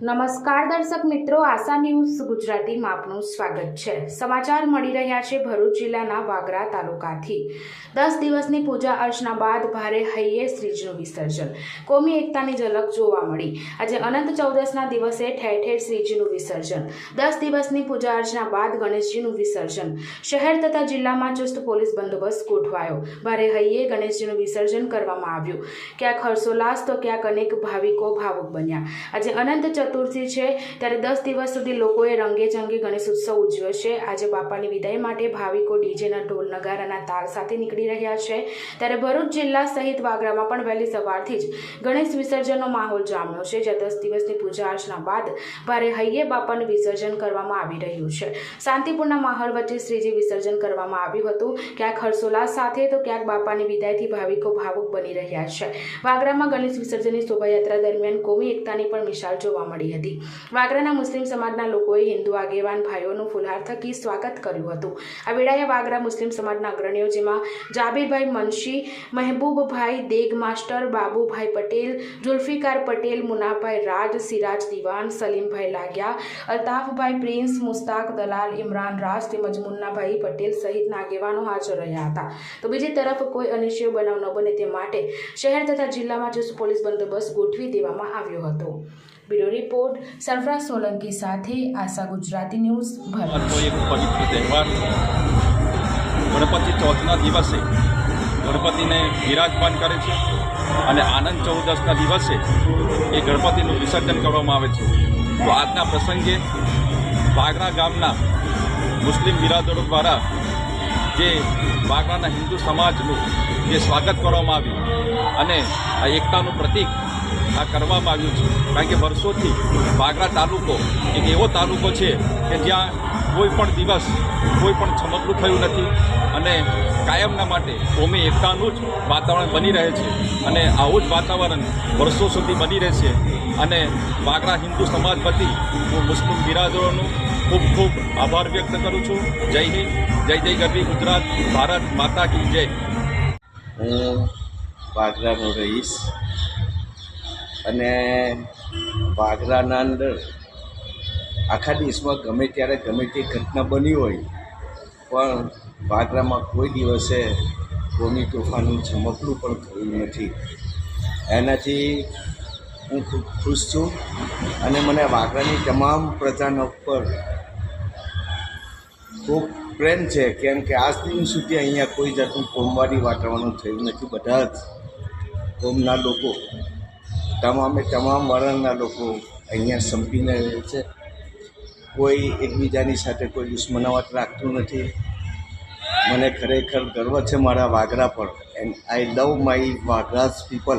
નમસ્કાર દર્શક મિત્રો, આશા ન્યૂઝ ગુજરાતીમાં આપનું સ્વાગત છે. સમાચાર મળી રહ્યા છે ભરૂચ જિલ્લાના વાગરા તાલુકાથી. દસ દિવસની પૂજા અર્ચના બાદ ભારે હૈયે શ્રીજીનું વિસર્જન. કોમી એકતાની ઝલક જોવા મળી. આજે અનંત ચૌદસના દિવસે ઠેર ઠેર શ્રીજીનું વિસર્જન. દસ દિવસની પૂજા અર્ચના બાદ ગણેશજીનું વિસર્જન. શહેર તથા જિલ્લામાં ચુસ્ત પોલીસ બંદોબસ્ત ગોઠવાયો. ભારે હૈયે ગણેશજીનું વિસર્જન કરવામાં આવ્યું. ક્યાંક હર્ષોલ્લાસ તો ક્યાંક અનેક ભાવિકો ભાવુક બન્યા. આજે અનંત ચતુર્થી છે, ત્યારે દસ દિવસ સુધી લોકોએ રંગે ચંગી ગણેશ ઉત્સવ ઉજવ્યો છે. આજે બાપાની વિદાય માટે ભાવિકો ડીજેના ઢોલ નગારાના તાલ સાથે નીકળી રહ્યા છે. ત્યારે ભરૂચ જિલ્લા સહિત વાગરામાં પણ વહેલી સવારથી જ ગણેશ વિસર્જનનો માહોલ જામ્યો છે, જ્યાં દસ દિવસની પૂજા અર્ચના બાદ ભારે હૈયે બાપાનું વિસર્જન કરવામાં આવી રહ્યું છે. શાંતિપૂર્ણ માહોલ વચ્ચે શ્રીજી વિસર્જન કરવામાં આવ્યું હતું. ક્યાંક હર્ષોલ્લાસ સાથે તો ક્યાંક બાપાની વિદાયથી ભાવિકો ભાવુક બની રહ્યા છે. વાગરામાં ગણેશ વિસર્જનની શોભાયાત્રા દરમિયાન કોમી એકતાની પણ મિસાલ જોવા મળી હતી. વાગરાના મુસ્લિમ સમાજના લોકોએ હિન્દુ આગેવાન ભાઈઓનું ફુલહાર થકી સ્વાગત કર્યું હતું. આ વેળાએ વાગરા મુસ્લિમ સમાજના અગ્રણીઓ જેમાં જાબીરભાઈ મનશી, મહેબૂબભાઈ દેગ માસ્ટર, બાબુભાઈ પટેલ, જુલ્ફિકાર પટેલ, મુનાભાઈ રાજ, સિરાજ દિવાન, સલીમભાઈ લાગ્યા, અલ્તાફભાઈ પ્રિન્સ, મુસ્તાક દલાલ, ઇમરાન રાજ તેમજ મુન્નાભાઈ પટેલ સહિતના આગેવાનો હાજર રહ્યા હતા. તો બીજી તરફ કોઈ અનિશ્ચય બનાવ ન બને તે માટે શહેર તથા જિલ્લામાં ચુસ્ત પોલીસ બંદોબસ્ત ગોઠવી દેવામાં આવ્યો હતો. બ્યુરો રિપોર્ટ, સરફરાજ સોલંકી સાથે આશા ગુજરાતી ન્યૂઝ ભરત એક પવિત્ર તહેવાર. ગણપતિ ચોથના દિવસે ગણપતિને બિરાજમાન કરે છે અને આનંદ ચૌદસના દિવસે એ ગણપતિનું વિસર્જન કરવામાં આવે છે. તો આજના પ્રસંગે વાગરા ગામના મુસ્લિમ બિરાદરો દ્વારા જે વાગરાના હિન્દુ સમાજનું જે સ્વાગત કરવામાં આવ્યું અને આ એકતાનું પ્રતીક આ કરવામાં આવ્યું છે. કારણ કે વર્ષોથી વાગરા તાલુકો એક એવો તાલુકો છે કે જ્યાં કોઈ પણ દિવસ કોઈ પણ છમકલું થયું નથી અને કાયમના માટે કોમી એકતાનું જ વાતાવરણ બની રહે છે અને આવું જ વાતાવરણ વર્ષો સુધી બની રહેશે અને વાગરા હિન્દુ સમાજ વતી હું મુસ્લિમ બિરાદરોનું ખૂબ ખૂબ આભાર વ્યક્ત કરું છું. જય હિન્દ, જય જય ગરવી ગુજરાત, ભારત માતા કી જય. હું વાગરાનો રહીશ અને વાગરાના અંદર આખા દેશમાં ગમે ત્યારે ગમે તે ઘટના બની હોય, પણ વાગરામાં કોઈ દિવસે કોની તોફાનનું ચમકલું પણ થયું નથી. એનાથી હું ખૂબ ખુશ છું અને મને વાગરાની તમામ પ્રજાના ઉપર ખૂબ પ્રેમ છે, કેમ કે આજ દિન સુધી અહીંયા કોઈ જાતનું કોમવાદી વાતાવરણ થયું નથી. બધા જ કોમના લોકો, તમામે તમામ વર્ણના લોકો અહીંયા સંપીને રહે છે. કોઈ એકબીજાની સાથે કોઈ દુશ્મનાવટ રાખતું નથી. મને ખરેખર ગર્વ છે મારા વાગરા પર. And I love my Vagra's people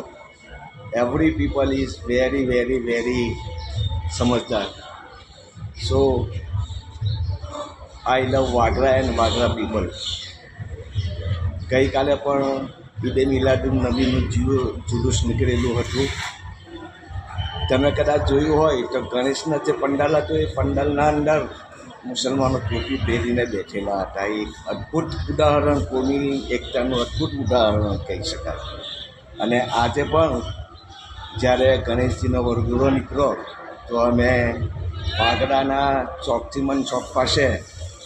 every people is very very very સમજદાર. So I love Vagra and Vagra people ગઈકાલે પણ ઈદે મિલાદુન નબીનું જુલુસ નીકળેલું હતું. તમે કદાચ જોયું હોય તો ગણેશના જે પંડાલ હતો, એ પંડાલના અંદર મુસલમાનો ટોપી પહેરીને બેઠેલા હતા. એ અદ્ભુત ઉદાહરણ કોની, એકતાનું અદ્ભુત ઉદાહરણ કહી શકાય. અને આજે પણ જ્યારે ગણેશજીનો વરઘોડો નીકળ્યો તો અમે પાગડાના ચોકથી મન ચોક પાસે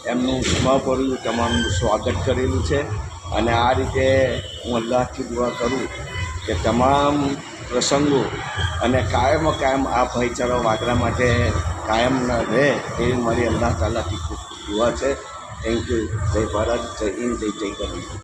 એમનું સ્મભર્યું તમામનું સ્વાગત કરેલું છે. અને આ રીતે હું અલ્લાહથી દુઆ કરું કે તમામ પ્રસંગો અને કાયમ કાયમ આ ભાઈચારો વાગરા માટે કાયમ ન રહે એવી મારી અલ્લાહ તાલાથી ખૂબ દુઆ છે. થેન્ક યુ જય ભારત, જય હિન્દ, જય જય ગરવી.